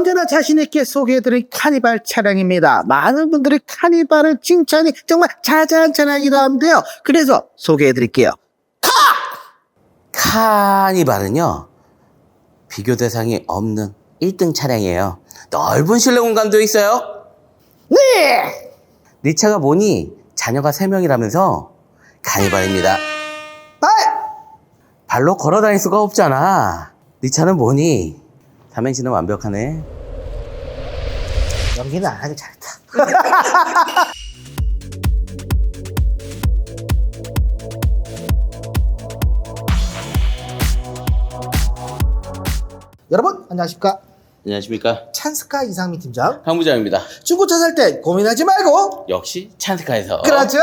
언제나 자신있게 소개해드린 카니발 차량입니다. 많은 분들이 카니발을 칭찬이 정말 자자한찬하기도 하는데요. 그래서 소개해드릴게요. 카니발은요, 비교 대상이 없는 1등 차량이에요. 넓은 실내 공간도 있어요. 네! 네 차가 뭐니? 자녀가 3명이라면서 카니발입니다. 아! 발로 걸어 다닐 수가 없잖아. 네 차는 뭐니? 삼행시는 완벽하네. 연기는 안 하길 잘했다. 여러분 안녕하십니까 안녕하십니까. 찬스카 이상민 팀장 항부장입니다. 중고차 살 때 고민하지 말고 역시 찬스카에서. 그렇죠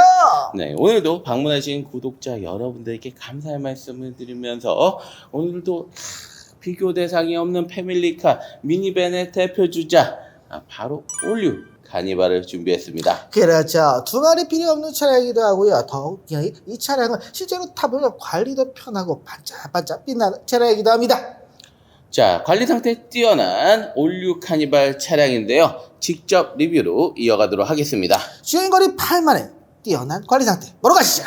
네, 오늘도 방문하신 구독자 여러분들께 감사의 말씀을 드리면서 오늘도 비교 대상이 없는 패밀리카 미니밴의 대표 주자 아, 바로 올류 카니발을 준비했습니다. 그렇죠 두 마리 필요 없는 차량이기도 하고요 더욱이 이 차량은 실제로 타보면 관리도 편하고 반짝반짝 빛나는 차량이기도 합니다 자, 관리 상태 뛰어난 올류 카니발 차량인데요. 직접 리뷰로 이어가도록 하겠습니다. 주행거리 8만에 뛰어난 관리 상태 보러 가시죠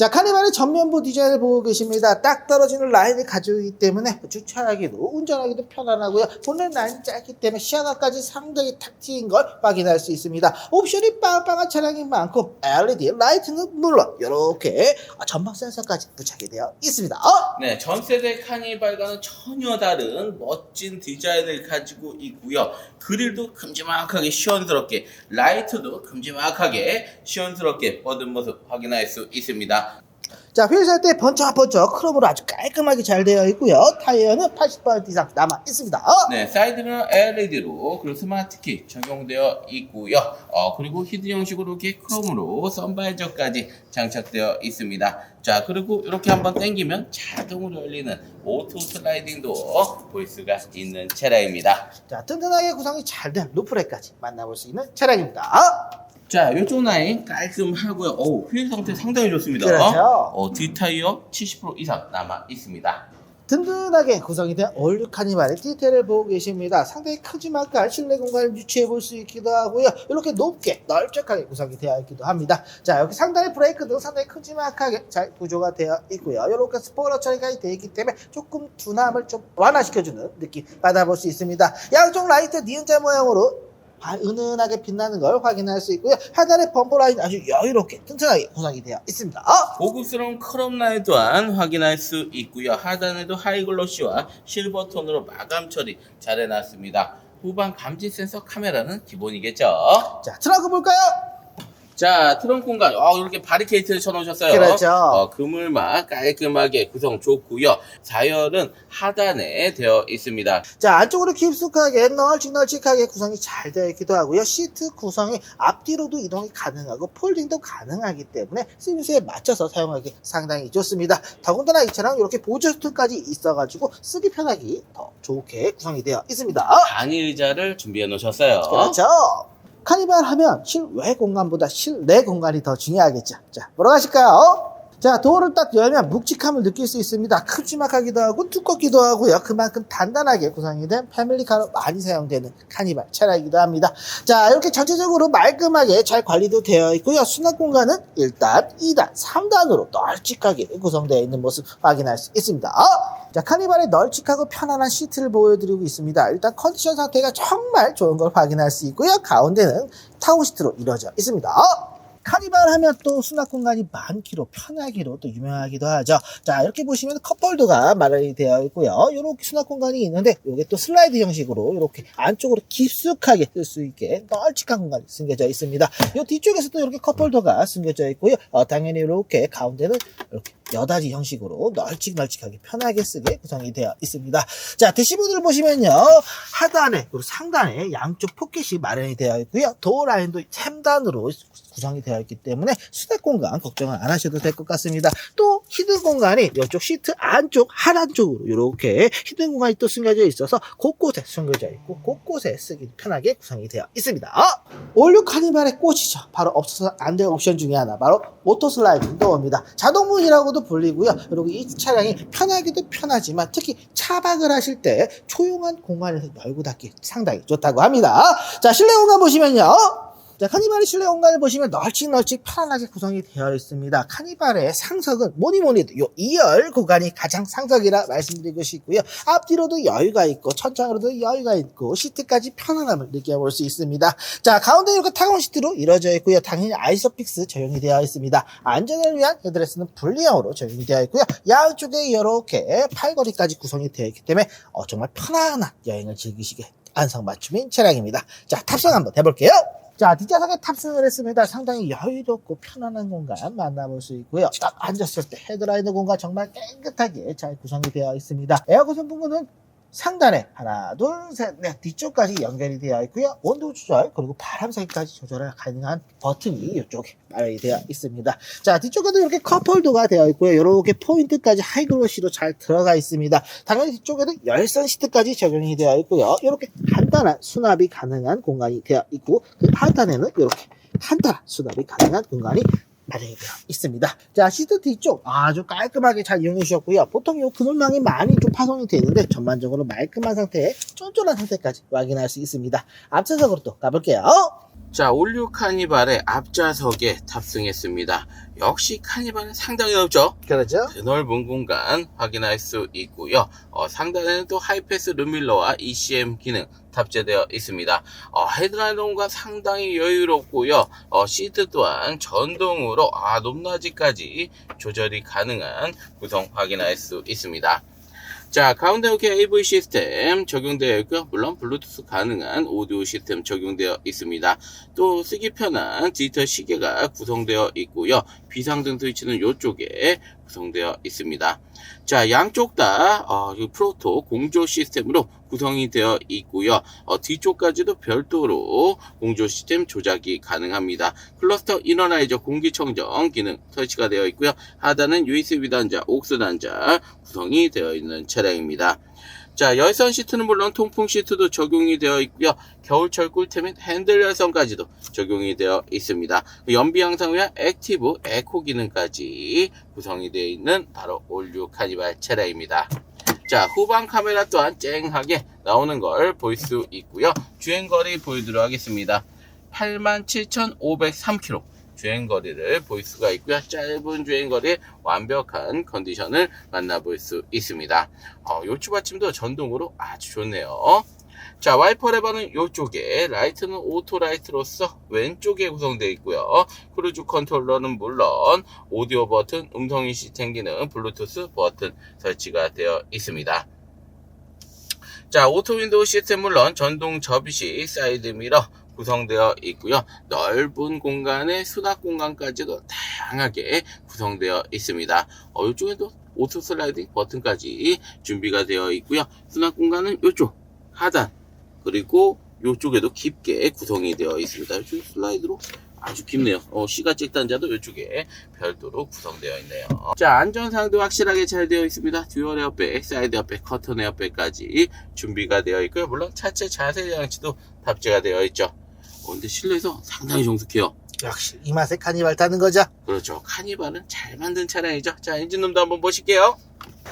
자 카니발의 전면부 디자인을 보고 계십니다 딱 떨어지는 라인을 가지고 있기 때문에 주차하기도 운전하기도 편안하고요 본넷 라인이 짧기 때문에 시야각까지 상당히 탁 트인 걸 확인할 수 있습니다 옵션이 빵빵한 차량이 많고 LED 라이트는 물론 이렇게 전방 센서까지 부착이 되어 있습니다 어? 네, 전 세대 카니발과는 전혀 다른 멋진 디자인을 가지고 있고요. 그릴도 큼지막하게 시원스럽게, 라이트도 큼지막하게 시원스럽게 뻗은 모습 확인할 수 있습니다. 자, 휠살때 번쩍번쩍 크롬으로 아주 깔끔하게 잘 되어 있고요. 타이어는 80% 이상 남아 있습니다. 어? 네, 사이드는 LED로 그리고 스마트키 적용되어 있고요. 어, 그리고 히드 형식으로 이렇게 크롬으로 선바이저까지 장착되어 있습니다. 자, 그리고 이렇게 한번 당기면 자동으로 열리는 오토 슬라이딩도 볼 수가 있는 차량입니다. 자, 튼튼하게 구성이 잘 된 루프렉까지 만나볼 수 있는 차량입니다. 어? 자, 이쪽 라인 깔끔하고요. 오, 휠 상태 상당히 좋습니다. 그렇죠. 어, 뒷타이어 70% 이상 남아 있습니다. 든든하게 구성이 된 올류 카니발의 디테일을 보고 계십니다. 상당히 크지막한 실내 공간을 유치해 볼 수 있기도 하고요. 이렇게 높게 널쩍하게 구성이 되어 있기도 합니다. 자, 여기 상단의 브레이크 등 상당히 크지막하게 잘 구조가 되어 있고요. 이렇게 스포일러 처리가 되어 있기 때문에 조금 둔함을 좀 완화시켜주는 느낌 받아볼 수 있습니다. 양쪽 라이트 니은자 모양으로 바- 은은하게 빛나는 걸 확인할 수 있고요. 하단의 범퍼 라인 아주 여유롭게 튼튼하게 구성이 되어 있습니다. 어? 고급스러운 크롬 라인 또한 확인할 수 있고요. 하단에도 하이글로시와 실버 톤으로 마감 처리 잘 해놨습니다. 후방 감지 센서 카메라는 기본이겠죠. 자, 트렁크 볼까요? 자, 트렁크 공간, 어, 이렇게 바리케이트를 쳐놓으셨어요. 그렇죠. 어, 그물막 깔끔하게 구성 좋고요. 사열은 하단에 되어 있습니다. 자 안쪽으로 깊숙하게 널찍널찍하게 구성이 잘 되어 있기도 하고요 시트 구성이 앞뒤로도 이동이 가능하고 폴딩도 가능하기 때문에 스미스에 맞춰서 사용하기 상당히 좋습니다 더군다나 이 차량 이렇게 보조스트까지 있어가지고 쓰기 편하기 더 좋게 구성이 되어 있습니다 간이 의자를 준비해 놓으셨어요. 그렇죠 카니발 하면 실외 공간보다 실내 공간이 더 중요하겠죠 자 보러 가실까요? 자, 도어를 딱 열면 묵직함을 느낄 수 있습니다. 큼지막하기도 하고 두껍기도 하고요. 그만큼 단단하게 구성이 된 패밀리카로 많이 사용되는 카니발 차량이기도 합니다. 자, 이렇게 전체적으로 말끔하게 잘 관리도 되어 있고요. 수납 공간은 1단, 2단, 3단으로 널찍하게 구성되어 있는 모습 확인할 수 있습니다. 자, 카니발의 널찍하고 편안한 시트를 보여드리고 있습니다. 일단 컨디션 상태가 정말 좋은 걸 확인할 수 있고요. 가운데는 타워 시트로 이루어져 있습니다. 카니발 하면 또 수납 공간이 많기로 편하기로 또 유명하기도 하죠. 자 이렇게 보시면 컵홀더가 마련이 되어 있고요. 이렇게 수납 공간이 있는데 이게 또 슬라이드 형식으로 이렇게 안쪽으로 깊숙하게 쓸 수 있게 널찍한 공간이 숨겨져 있습니다. 이 뒤쪽에서도 이렇게 컵홀더가 숨겨져 있고요. 어, 당연히 이렇게 가운데는 이렇게 여다지 형식으로 널찍널찍하게 편하게 쓰게 구성이 되어 있습니다. 자 대시보드를 보시면요 하단에 그리고 상단에 양쪽 포켓이 마련이 되어 있고요. 도어 라인도 3단으로 구성이 되어 있기 때문에 수납 공간 걱정을 안 하셔도 될 것 같습니다. 또 히든 공간이 이쪽 시트 안쪽 하단 쪽으로 이렇게 히든 공간이 또 숨겨져 있어서 곳곳에 숨겨져 있고 곳곳에 쓰기 편하게 구성이 되어 있습니다. 올류 카니발의 꽃이죠. 바로 없어서 안 될 옵션 중에 하나 바로 오토 슬라이딩 도어입니다. 자동문이라고도 공간도 불리고요. 그리고 이 차량이 편하기도 편하지만 특히 차박을 하실 때 조용한 공간에서 열고 닫기 상당히 좋다고 합니다. 자, 실내 공간 보시면요. 자, 카니발의 실내 공간을 보시면 널찍널찍 편안하게 구성이 되어 있습니다. 카니발의 상석은 뭐니 뭐니 해도 요 2열 구간이 가장 상석이라 말씀드리고 싶고요. 앞뒤로도 여유가 있고 천장으로도 여유가 있고 시트까지 편안함을 느껴볼 수 있습니다. 자, 가운데 이렇게 타건 시트로 이루어져 있고요. 당연히 아이소픽스 적용이 되어 있습니다. 안전을 위한 헤드레스는 분리형으로 적용이 되어 있고요. 양쪽에 이렇게 팔걸이까지 구성이 되어 있기 때문에 어, 정말 편안한 여행을 즐기시게 안성 맞춤인 차량입니다. 자, 탑승 한번 해볼게요. 자, 뒷좌석에 탑승을 했습니다. 상당히 여유롭고 편안한 공간 만나볼 수 있고요. 딱 앉았을 때 헤드라이너 공간 정말 깨끗하게 잘 구성이 되어 있습니다. 에어컨 선풍구는 상단에 하나, 둘, 셋, 넷 뒤쪽까지 연결이 되어 있고요. 온도 조절 그리고 바람 세기까지 조절을 가능한 버튼이 이쪽에 마련이 되어 있습니다. 자, 뒤쪽에도 이렇게 컵홀더가 되어 있고요. 이렇게 포인트까지 하이글로시로 잘 들어가 있습니다. 당연히 뒤쪽에도 열선 시트까지 적용이 되어 있고요. 이렇게 간단한 수납이 가능한 공간이 되어 있고 그 하단에는 이렇게 간단한 수납이 가능한 공간이 마련이 되어 있습니다. 자, 시트 뒤쪽 아주 깔끔하게 잘 이용해 주셨고요. 보통 요 그물망이 많이 좀 파손이 되는데 전반적으로 말끔한 상태에 쫀쫀한 상태까지 확인할 수 있습니다. 앞차석으로 또 가볼게요. 자, 올류 카니발의 앞좌석에 탑승했습니다. 역시 카니발은 상당히 넓죠? 그렇죠? 그 넓은 공간 확인할 수 있고요. 어, 상단에는 또 하이패스 룸밀러와 ECM 기능 탑재되어 있습니다. 어, 헤드라이너 공간 상당히 여유롭고요. 어, 시트 또한 전동으로 아, 높낮이까지 조절이 가능한 구성 확인할 수 있습니다. 자, 가운데 이렇게 AV 시스템 적용되어 있고요. 물론 블루투스 가능한 오디오 시스템 적용되어 있습니다. 또 쓰기 편한 디지털 시계가 구성되어 있고요. 비상등 스위치는 이쪽에 구성되어 있습니다. 자, 양쪽 다 어, 이 프로토 공조 시스템으로 구성이 되어 있고요. 어, 뒤쪽까지도 별도로 공조 시스템 조작이 가능합니다. 클러스터 이너라이저 공기청정 기능 설치가 되어 있고요. 하단은 USB 단자, 옥스 단자 구성이 되어 있는 차량입니다. 자, 열선 시트는 물론 통풍 시트도 적용이 되어 있고요. 겨울철 꿀템 및 핸들 열선까지도 적용이 되어 있습니다. 연비 향상 위한 액티브 에코 기능까지 구성이 되어 있는 바로 올류 카니발 차량입니다. 자, 후방 카메라 또한 쨍하게 나오는 걸 볼 수 있고요. 주행거리 보여드리도록 하겠습니다. 87,503km 주행거리를 볼 수가 있고요. 짧은 주행거리에 완벽한 컨디션을 만나볼 수 있습니다. 어, 요 추 받침도 전동으로 아주 좋네요. 자, 와이퍼 레버는 이쪽에, 라이트는 오토 라이트로서 왼쪽에 구성되어 있고요. 크루즈 컨트롤러는 물론 오디오 버튼, 음성인 시스템 기능, 블루투스 버튼 설치가 되어 있습니다. 자, 오토 윈도우 시스템 물론 전동 접이식 사이드 미러 구성되어 있고요. 넓은 공간에 수납 공간까지도 다양하게 구성되어 있습니다. 어, 이쪽에도 오토 슬라이딩 버튼까지 준비가 되어 있고요. 수납 공간은 이쪽 하단 그리고 이쪽에도 깊게 구성이 되어 있습니다. 이쪽 슬라이드로 아주 깊네요. 어, 시가잭 단자도 이쪽에 별도로 구성되어 있네요. 자, 안전상도 확실하게 잘 되어 있습니다. 듀얼 에어백, 사이드 에어백, 커튼 에어백까지 준비가 되어 있고요. 물론 차체 자세 장치도 탑재가 되어 있죠. 어, 근데 실내에서 상당히 정숙해요. 역시 이 맛에 카니발 타는 거죠. 그렇죠. 카니발은 잘 만든 차량이죠. 자, 엔진룸도 한번 보실게요.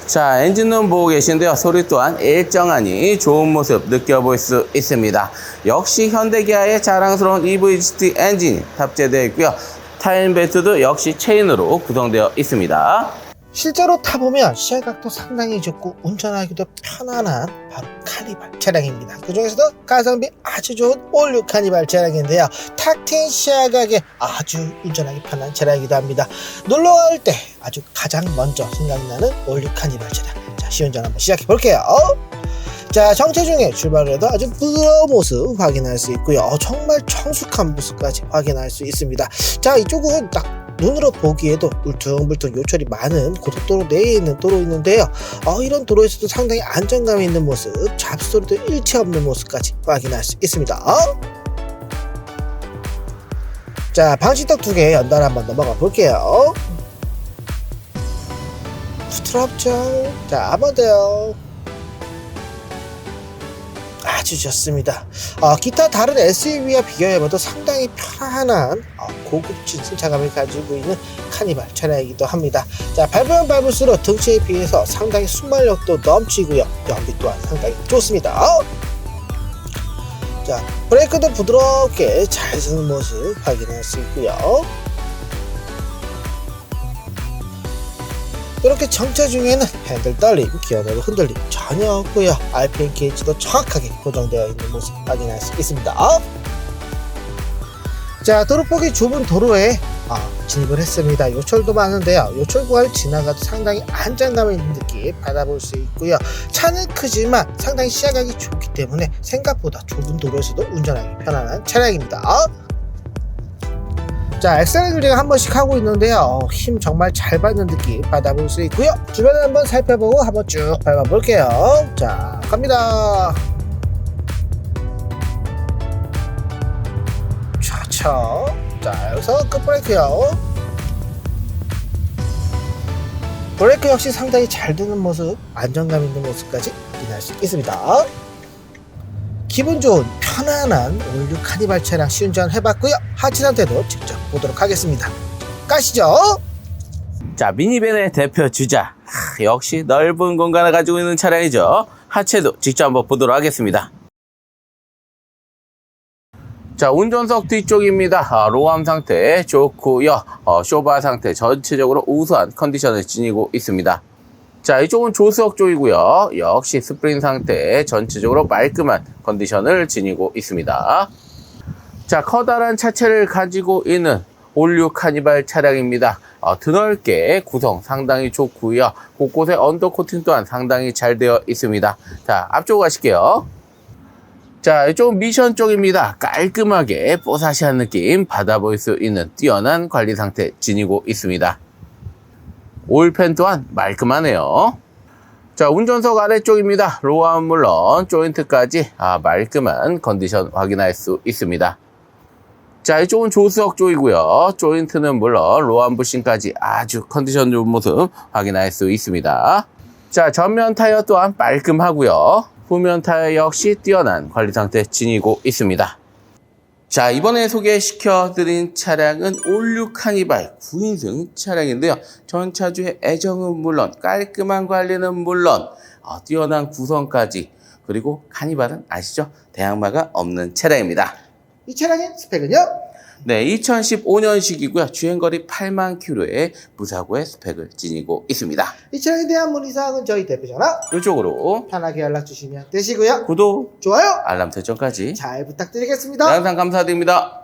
자, 엔진룸 보고 계신데요. 소리 또한 일정하니 좋은 모습 느껴볼 수 있습니다. 역시 현대기아의 자랑스러운 EVGT 엔진이 탑재되어 있고요. 타일 벨트도 역시 체인으로 구성되어 있습니다. 실제로 타보면 시야각도 상당히 좋고 운전하기도 편안한 바로 카니발 차량입니다. 그 중에서도 가성비 아주 좋은 올류 카니발 차량인데요. 탁 트인 시야각에 아주 운전하기 편한 차량이기도 합니다. 놀러 갈 때 아주 가장 먼저 생각나는 올류 카니발 차량. 자, 시운전 한번 시작해 볼게요. 자, 정체 중에 출발을 해도 아주 부드러운 모습 확인할 수 있고요. 어, 정말 청숙한 모습까지 확인할 수 있습니다. 자, 이쪽은 딱 눈으로 보기에도 울퉁불퉁 요철이 많은 고속도로 내에 있는 도로 있는데요. 어, 이런 도로에서도 상당히 안정감 있는 모습, 잡소리도 일체 없는 모습까지 확인할 수 있습니다. 자, 방지턱 두 개 연달아 한번 넘어가 볼게요. 부드럽죠? 자, 한번 더요. 좋습니다. 어, 기타 다른 SUV와 비교해봐도 상당히 편안한 어, 고급진 승차감을 가지고 있는 카니발 차량이기도 합니다. 자, 밟으면 밟을수록 등치에 비해서 상당히 순발력도 넘치고요. 연비 또한 상당히 좋습니다. 자, 브레이크도 부드럽게 잘 서는 모습 확인할 수 있고요. 이렇게 정차 중에는 핸들 떨림, 기어내로 흔들림 전혀 없고요. RPM 게이지도 정확하게 고정되어 있는 모습 확인할 수 있습니다. 자, 도로폭이 좁은 도로에 아, 진입을 했습니다. 요철도 많은데요. 요철 구간을 지나가도 상당히 안정감 있는 느낌 받아볼 수 있고요. 차는 크지만 상당히 시야각이 좋기 때문에 생각보다 좁은 도로에서도 운전하기 편안한 차량입니다. 자, 엑셀을 제가 한 번씩 하고 있는데요. 어, 힘 정말 잘 받는 느낌 받아볼 수 있고요. 주변을 한번 살펴보고 한번 쭉 밟아볼게요. 자, 갑니다. 차차. 자, 여기서 끝브레이크요. 브레이크 역시 상당히 잘 드는 모습, 안정감 있는 모습까지 확인할 수 있습니다. 기분 좋은 편안한 올류 카니발 차량 시운전 해봤고요. 상태도 직접 보도록 하겠습니다. 가시죠. 자, 미니밴의 대표 주자. 하, 역시 넓은 공간을 가지고 있는 차량이죠. 하체도 직접 한번 보도록 하겠습니다. 자, 운전석 뒤쪽입니다. 아, 로암 상태 좋고요. 어, 쇼바 상태 전체적으로 우수한 컨디션을 지니고 있습니다. 자, 이쪽은 조수석 쪽이고요. 역시 스프링 상태 전체적으로 말끔한 컨디션을 지니고 있습니다. 자, 커다란 차체를 가지고 있는 올류 카니발 차량입니다. 어, 드넓게 구성 상당히 좋고요. 곳곳에 언더 코팅 또한 상당히 잘 되어 있습니다. 자, 앞쪽 가실게요. 자, 이쪽은 미션 쪽입니다. 깔끔하게 뽀사시한 느낌 받아볼 수 있는 뛰어난 관리 상태 지니고 있습니다. 오일팬 또한 말끔하네요. 자, 운전석 아래쪽입니다. 로어는 물론 조인트까지 아, 말끔한 컨디션 확인할 수 있습니다. 자, 이쪽은 조수석 쪽이고요. 조인트는 물론 로안 부싱까지 아주 컨디션 좋은 모습 확인할 수 있습니다. 자, 전면 타이어 또한 깔끔하고요. 후면 타이어 역시 뛰어난 관리 상태 지니고 있습니다. 자, 이번에 소개시켜드린 차량은 올류 카니발 9인승 차량인데요. 전차주의 애정은 물론, 깔끔한 관리는 물론, 어, 뛰어난 구성까지, 그리고 카니발은 아시죠? 대항마가 없는 차량입니다. 이 차량의 스펙은요? 네, 2015년식이고요. 주행거리 8만 킬로의 무사고의 스펙을 지니고 있습니다. 이 차량에 대한 문의사항은 저희 대표 전화 이쪽으로 편하게 연락 주시면 되시고요. 구독, 좋아요. 알람 설정까지 잘 부탁드리겠습니다. 항상 감사드립니다.